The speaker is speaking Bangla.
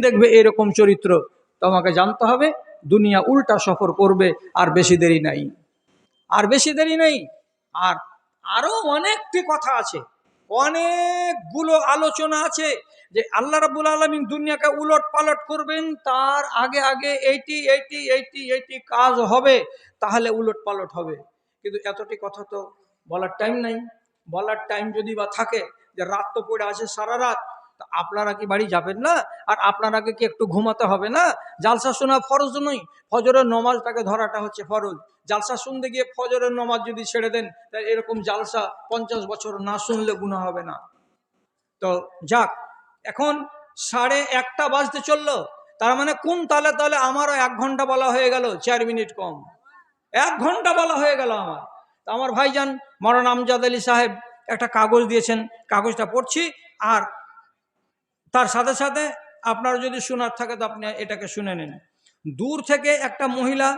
দেখবে এরকম চরিত্র। তোমাকে জানতে হবে, দুনিয়া উল্টা সফর করবে, আর বেশি দেরি নাই। আর বেশি দেরি নেই, আর আরও অনেকটি কথা আছে। অনেকগুলো আলোচনা আছে যে আল্লাহ রাবুল আলমিন দুনিয়াকে উলট পালট করবেন, তার আগে আগে এইটি এইটি এইটি এইটি কাজ হবে, তাহলে উলট পালট হবে। কিন্তু এতটি কথা তো বলার টাইম নাই। বলার টাইম যদি বা থাকে যে রাত তো পড়ে আছে সারা রাত আপনারা কি বাড়ি যাবেন না? আর আপনারাকে কি একটু ঘুমাতে হবে না? জালসা শোনা ফরজ নয়। ফজরের নমাজটাকে ধরাটা হচ্ছে ফরজ। জালসা শুনতে গিয়ে ফজরের নমাজ যদি ছেড়ে দেন, তাহলে এরকম জালসা পঞ্চাশ বছর না শুনলে গুণা হবে না। তো যাক, এখন সাড়ে একটা বাজতে চলল। তার মানে কোন তালে তালে আমারও এক ঘণ্টা বলা হয়ে গেল, চার মিনিট কম। এক ঘণ্টা বলা হয়ে গেল আমার। তো আমার ভাইজান মরান আমজাদ আলী সাহেব একটা কাগজ দিয়েছেন। কাগজটা পড়ছি। আর তার সাথে সাথে আপনার যদি শোনার থাকে তো আপনি এটাকে শুনে নিন। দূর থেকে একটা মহিলা